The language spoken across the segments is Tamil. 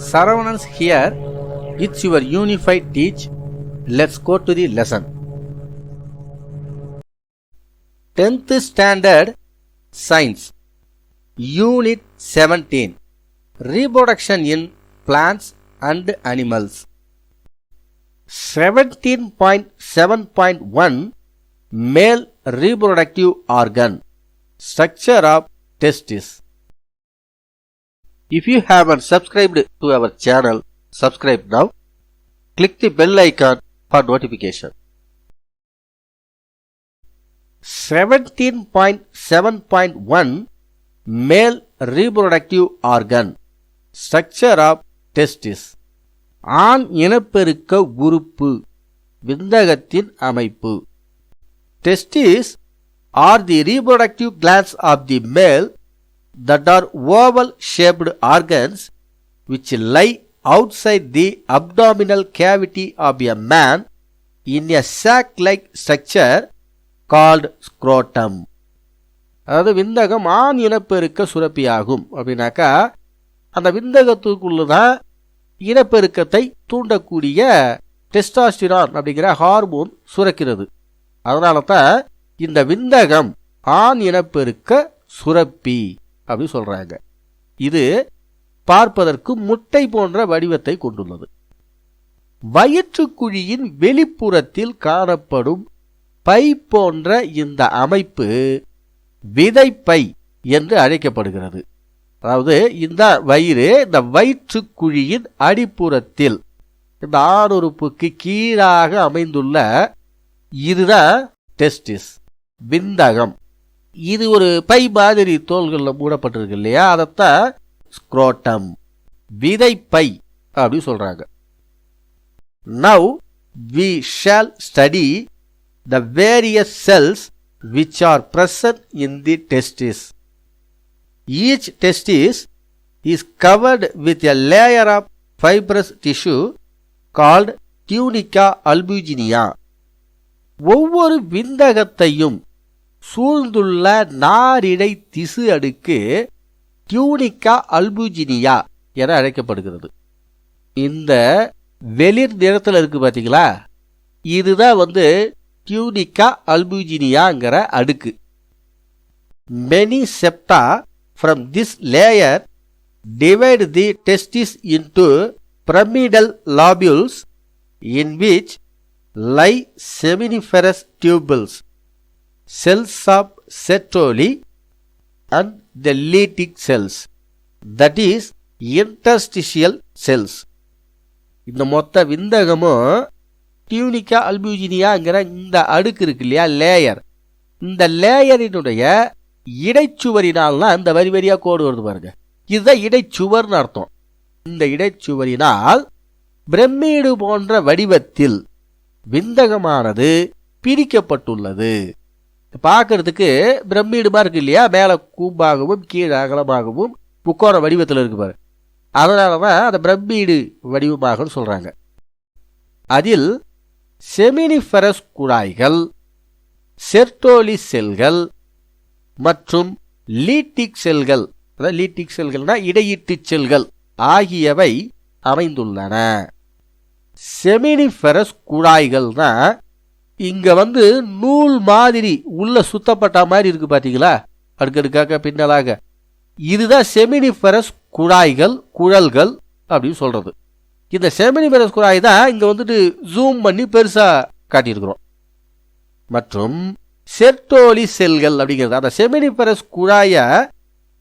Saravanans here. It's your unified teach. Let's go to the lesson. 10th Standard Science Unit 17 Reproduction in Plants and Animals 17.7.1 Male Reproductive Organ Structure of Testis If you haven't subscribed to our channel, subscribe now. Click the bell icon for notification. 17.7.1 Male Reproductive Organ Structure of Testis ஆண் இனப்பெருக்க உறுப்பு விந்தகத்தின் அமைப்பு testis are the reproductive glands of the male that are oval shaped organs which lie outside the abdominal cavity of a man in a sac like structure called scrotum. அதாவது விந்தகம் ஆண் இனப்பெருக்க சுரப்பியாகும். அப்படின்னாக்கா அந்த விந்தகத்துக்குள்ள தான் இனப்பெருக்கத்தை தூண்டக்கூடிய டெஸ்டாஸ்டிரான் அப்படிங்கிற ஹார்மோன் சுரக்கிறது. அதனால தான் இந்த விந்தகம் ஆண் இனப்பெருக்க சுரப்பி. அப்படின்னு சொல்கிறாங்க இது பார்ப்பதற்கு முட்டை போன்ற வடிவத்தை கொண்டுள்ளது. வயிற்றுக்குழியின் வெளிப்புறத்தில் காணப்படும் பை போன்ற இந்த அமைப்பு விதைப்பை என்று அழைக்கப்படுகிறது. அதாவது இந்த வயிறு இந்த வயிற்றுக்குழியின் அடிப்புறத்தில் இந்த ஆணுறுப்புக்கு கீழாக அமைந்துள்ள இதுதான் டெஸ்டிஸ் விந்தகம். இது ஒரு பை மாதிரி தோள்களில் மூடப்பட்டிருக்கு இல்லையா? அதைத்தான் ஸ்க்ரோட்டம். விதை பை அப்படின்னு சொல்கிறாங்க now we shall study the various cells which are present in the testis each testis is covered with a layer of fibrous tissue called tunica albuginea ஒவ்வொரு விந்தகத்தையும் சூழ்ந்துள்ள நாரிடை திசு அடுக்கு டியூனிகா அல்புஜினியா என அழைக்கப்படுகிறது. இந்த வெளிர் நிறத்தில் இருக்கு பார்த்தீங்களா இதுதான் வந்து டியூனிகா அல்புஜினியாங்கிற அடுக்கு. Many septa from this layer divide the testis into pyramidal lobules in which lie seminiferous tubules cells of Sertoli and the lytic cells that is interstitial cells. இந்த மொத்த விந்தகமும் டியூனிக்கா அல்பியூஜினியாங்கிற இந்த அடுக்கு இருக்கு இல்லையா லேயர் இந்த லேயரினுடைய இடைச்சுவரினால்னா இந்த வரி வரியாக கோடு வருது பாருங்க. இதுதான் இடைச்சுவர்னு அர்த்தம். இந்த இடைச்சுவரினால் பிரம்மீடு போன்ற வடிவத்தில் விந்தகமானது பிரிக்கப்பட்டுள்ளது. பார்க்கறதுக்கு பிரம்மீடுமாக இருக்குது இல்லையா? மேலே கூம்பாகவும் கீழே அகலமாகவும் முக்கோண வடிவத்தில் இருக்கு பாரு. அதனால தான் அந்த பிரம்மீடு வடிவமாகன்னு சொல்கிறாங்க அதில் செமினிஃபரஸ் குழாய்கள் செர்டோலி செல்கள் மற்றும் லீட்டிக் செல்கள் அதாவது லீட்டிக் செல்கள்னா இடையீட்டு செல்கள் ஆகியவை அமைந்துள்ளன. செமினிஃபெரஸ் குழாய்கள் தான் இங்கே வந்து நூல் மாதிரி உள்ள சுத்தப்பட்ட மாதிரி இருக்கு பார்த்தீங்களா அடுக்கடுக்காக பின்னலாக. இதுதான் செமினிஃபெரஸ் குழாய்கள் குழல்கள் அப்படின்னு சொல்கிறது இந்த செமினிஃபெரஸ் குழாய் தான் இங்கே வந்துட்டு ஜூம் பண்ணி பெருசாக காட்டியிருக்கிறோம். மற்றும் செர்டோலி செல்கள் அப்படிங்கிறது. அந்த செமினிஃபெரஸ் குழாயை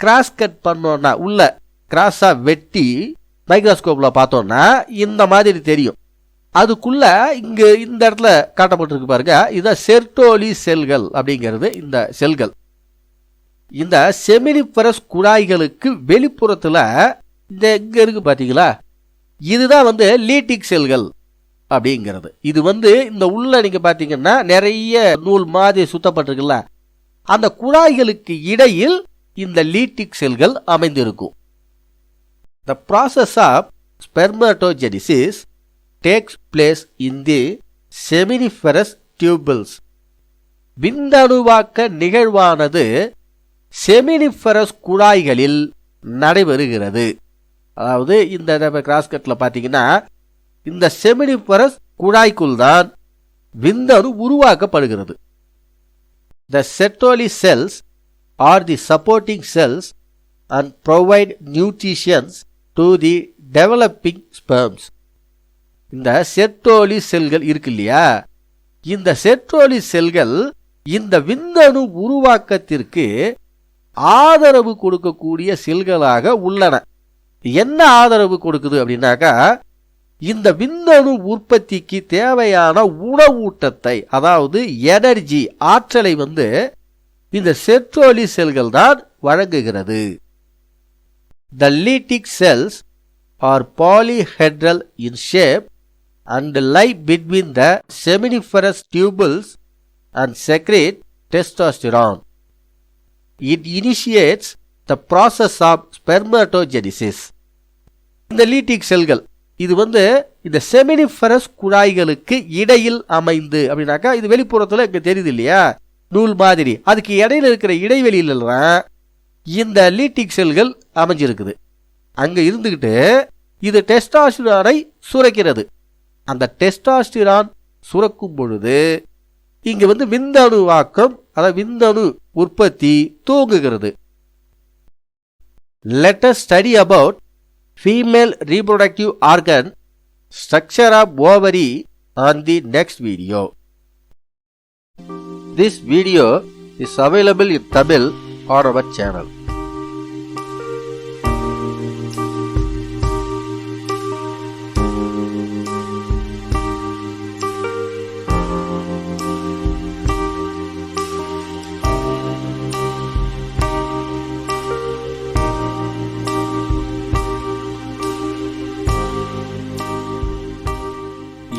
கிராஸ் கட் பண்ணோன்னா உள்ள கிராஸாக வெட்டி மைக்ரோஸ்கோப்பில் பார்த்தோன்னா இந்த மாதிரி தெரியும். அதுக்குள்ள இங்க இந்த இடத்துல காட்டப்பட்டிருக்கு பாருங்க. இதான் செர்டோலி செல்கள் அப்படிங்கிறது இந்த செல்கள். இந்த செமினிபரஸ் குழாய்களுக்கு வெளிப்புறத்துல இந்த இங்க இருக்கு பாத்தீங்களா? இதுதான் வந்து லீட்டிக் செல்கள் அப்படிங்கிறது. இது வந்து இந்த உள்ள நீங்க பாத்தீங்கன்னா நிறைய நூல் மாதிரி சுத்தப்பட்டிருக்குல்ல. அந்த குழாய்களுக்கு இடையில் இந்த லீட்டிக் செல்கள் அமைந்திருக்கும். The process of spermatogenesis takes place in the seminiferous tubules. விந்தணுவாக்க நிகழ்வானது செமினிஃபரஸ் குழாய்களில் நடைபெறுகிறது. அதாவது இந்த நம்ம கிராஸ்கட்டில் பார்த்தீங்கன்னா இந்த செமினிஃபரஸ் குழாய்க்குள் தான் விந்தணு உருவாக்கப்படுகிறது. The Sertoli cells are the supporting cells and provide nutritions to the developing sperms இந்த செட்டோலி செல்கள் இருக்கு இல்லையா இந்த செட்ரோலி செல்கள் இந்த விந்தணு உருவாக்கத்திற்கு ஆதரவு கொடுக்கக்கூடிய செல்களாக உள்ளன. என்ன ஆதரவு கொடுக்குது அப்படின்னாக்கா இந்த விந்தணு உற்பத்திக்கு தேவையான உணவூட்டத்தை அதாவது எனர்ஜி ஆற்றலை வந்து இந்த செட்ரோலி செல்கள் தான் வழங்குகிறது. The Leydig cells are polyhedral in shape and lie between the seminiferous tubules and secrete testosterone. It initiates the process of spermatogenesis. இந்த லீட்டிக் செல்கள் இது வந்து இந்த செமினிஃபரஸ் குழாய்களுக்கு இடையில் அமைந்து அப்படின்னாக்கா இது வெளிப்புறத்தில் இங்கே தெரியுது இல்லையா நூல் மாதிரி அதுக்கு இடையில இருக்கிற இடைவெளியிலாம் இந்த லீட்டிக் செல்கள் அமைஞ்சிருக்குது அங்கே இருந்துக்கிட்டு இது டெஸ்டாசுரானை சுரக்கிறது அந்த டெஸ்டாஸ்டிரான் சுரக்கும் பொழுது இங்கே வந்து விந்தணுவாக்கம் அதாவது விந்தணு உற்பத்தி தூங்குகிறது let's study about female reproductive organ structure of ovary on the next video this video is available in Tamil on our channel